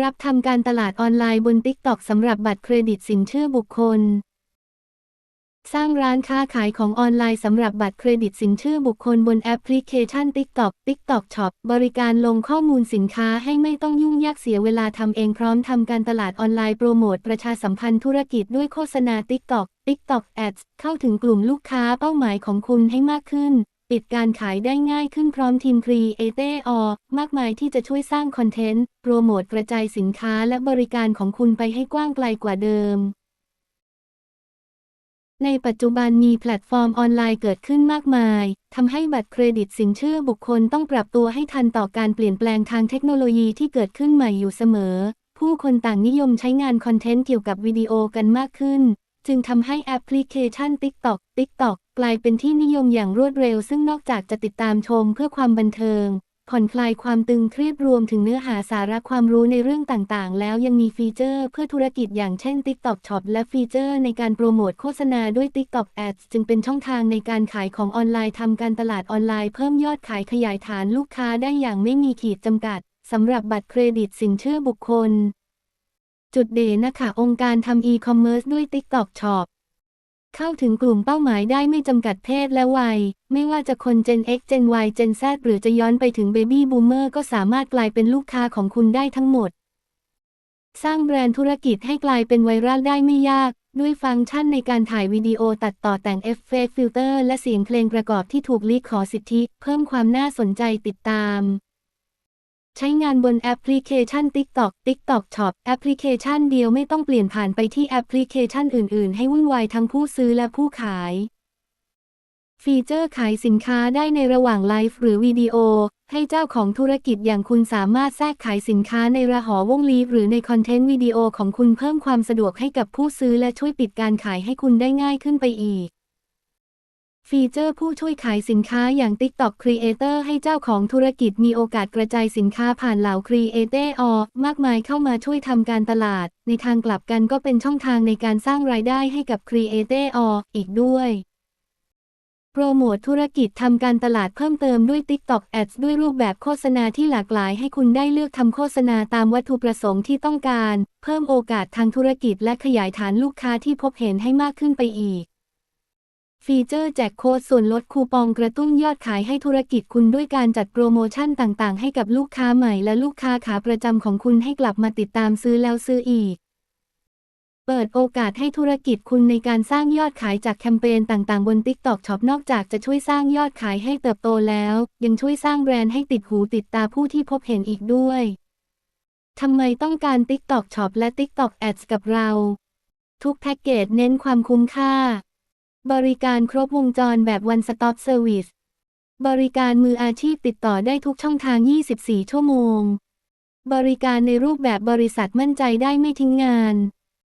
รับทำการตลาดออนไลน์บน TikTok สำหรับบัตรเครดิตสินเชื่อบุคคล สร้างร้านค้าขายของออนไลน์สำหรับบัตรเครดิตสินเชื่อบุคคลบนแอปพลิเคชัน TikTok TikTok Shop บริการลงข้อมูลสินค้าให้ไม่ต้องยุ่งยากเสียเวลาทำเองพร้อมทำการตลาดออนไลน์โปรโมทประชาสัมพันธ์ธุรกิจด้วยโฆษณา TikTok TikTok Ads เข้าถึงกลุ่มลูกค้าเป้าหมายของคุณให้มากขึ้น ปิดการขายได้ง่ายขึ้นพร้อมทีมครีเอเตออมากมายที่จะช่วยสร้างคอนเทนต์ โปรโมทกระจายสินค้าและบริการของคุณไปให้กว้างไกลกว่าเดิม ในปัจจุบันมีแพลตฟอร์มออนไลน์เกิดขึ้นมากมายทำให้บัตรเครดิตสินเชื่อบุคคลต้องปรับตัวให้ทันต่อการเปลี่ยนแปลงทางเทคโนโลยีที่เกิดขึ้นใหม่อยู่เสมอ ผู้คนต่างนิยมใช้งานคอนเทนต์เกี่ยวกับวิดีโอกันมากขึ้น จึงทำให้แอปพลิเคชัน TikTok TikTok กลายเป็นที่นิยมอย่างรวดเร็ว ซึ่งนอกจากจะติดตามชมเพื่อความบันเทิง ผ่อนคลายความตึงเครียดรวมถึงเนื้อหาสาระความรู้ในเรื่องต่างๆ แล้วยังมีฟีเจอร์เพื่อธุรกิจอย่างเช่น TikTok Shop และฟีเจอร์ในการโปรโมทโฆษณาด้วย TikTok Ads จึงเป็นช่องทางในการขายของออนไลน์ทำการตลาดออนไลน์เพิ่มยอดขายขยายฐานลูกค้าได้อย่างไม่มีขีดจำกัดสำหรับบัตรเครดิตสินเชื่อบุคคล จุดเด่นนะคะ องค์การทำอีคอมเมิร์ซด้วย TikTok Shop เข้าถึงกลุ่มเป้าหมายได้ไม่จำกัดเพศและวัย ไม่ว่าจะคน Gen X Gen Y Gen Z หรือจะย้อนไปถึง Baby Boomer ก็สามารถกลายเป็นลูกค้าของคุณได้ทั้งหมด สร้างแบรนด์ธุรกิจให้กลายเป็นไวรัลได้ไม่ยาก ด้วยฟังก์ชันในการถ่ายวิดีโอตัดต่อแต่งเอฟเฟกต์ฟิลเตอร์และเสียงเพลงประกอบที่ถูกลีกขสิทธิ เพิ่มความน่าสนใจติดตาม ใช้งานบนแอปพลิเคชัน TikTok TikTok Shop แอปพลิเคชันเดียวไม่ต้องเปลี่ยนผ่านไปที่แอปพลิเคชันอื่น ๆ ให้วุ่นวายทั้งผู้ซื้อและผู้ขาย ฟีเจอร์ขายสินค้าได้ในระหว่างไลฟ์หรือวิดีโอ ให้เจ้าของธุรกิจอย่างคุณสามารถแทรกขายสินค้าในระหอวงลีฟหรือในคอนเทนต์วิดีโอของคุณเพิ่มความสะดวกให้กับผู้ซื้อและช่วยปิดการขายให้คุณได้ง่ายขึ้นไปอีก ฟีเจอร์ผู้ช่วยขายสินค้าอย่าง TikTok Creator ให้เจ้าของธุรกิจมีโอกาสกระจายสินค้าผ่านเหล่า Creator มากมายเข้ามาช่วยทำการตลาด ในทางกลับกันก็เป็นช่องทางในการสร้างรายได้ให้กับ Creator อีกด้วยโปรโมทธุรกิจทำการตลาดเพิ่มเติมด้วย TikTok Ads ด้วยรูปแบบโฆษณาที่หลากหลายให้คุณได้เลือกทำโฆษณาตามวัตถุประสงค์ที่ต้องการ เพิ่มโอกาสทางธุรกิจและขยายฐานลูกค้าที่พบเห็นให้มากขึ้นไปอีก ฟีเจอร์แจกโค้ดส่วนลดคูปองกระตุ้นยอดขายให้ธุรกิจคุณด้วยการจัดโปรโมชั่นต่างๆ ให้กับลูกค้าใหม่และลูกค้าขาประจำของคุณให้กลับมาติดตามซื้อแล้วซื้ออีก เปิดโอกาสให้ธุรกิจคุณในการสร้างยอดขายจากแคมเปญต่างๆ บน TikTok Shop นอกจากจะช่วยสร้างยอดขายให้เติบโตแล้ว ยังช่วยสร้างแบรนด์ให้ติดหูติดตาผู้ที่พบเห็นอีกด้วยทำไมต้องการ TikTok Shop และ TikTok Ads กับเรา ทุกแพ็กเกจเน้นความคุ้มค่า บริการครบวงจรแบบ One Stop Service บริการมืออาชีพติดต่อได้ทุกช่องทาง 24 ชั่วโมง บริการในรูปแบบบริษัทมั่นใจได้ไม่ทิ้งงาน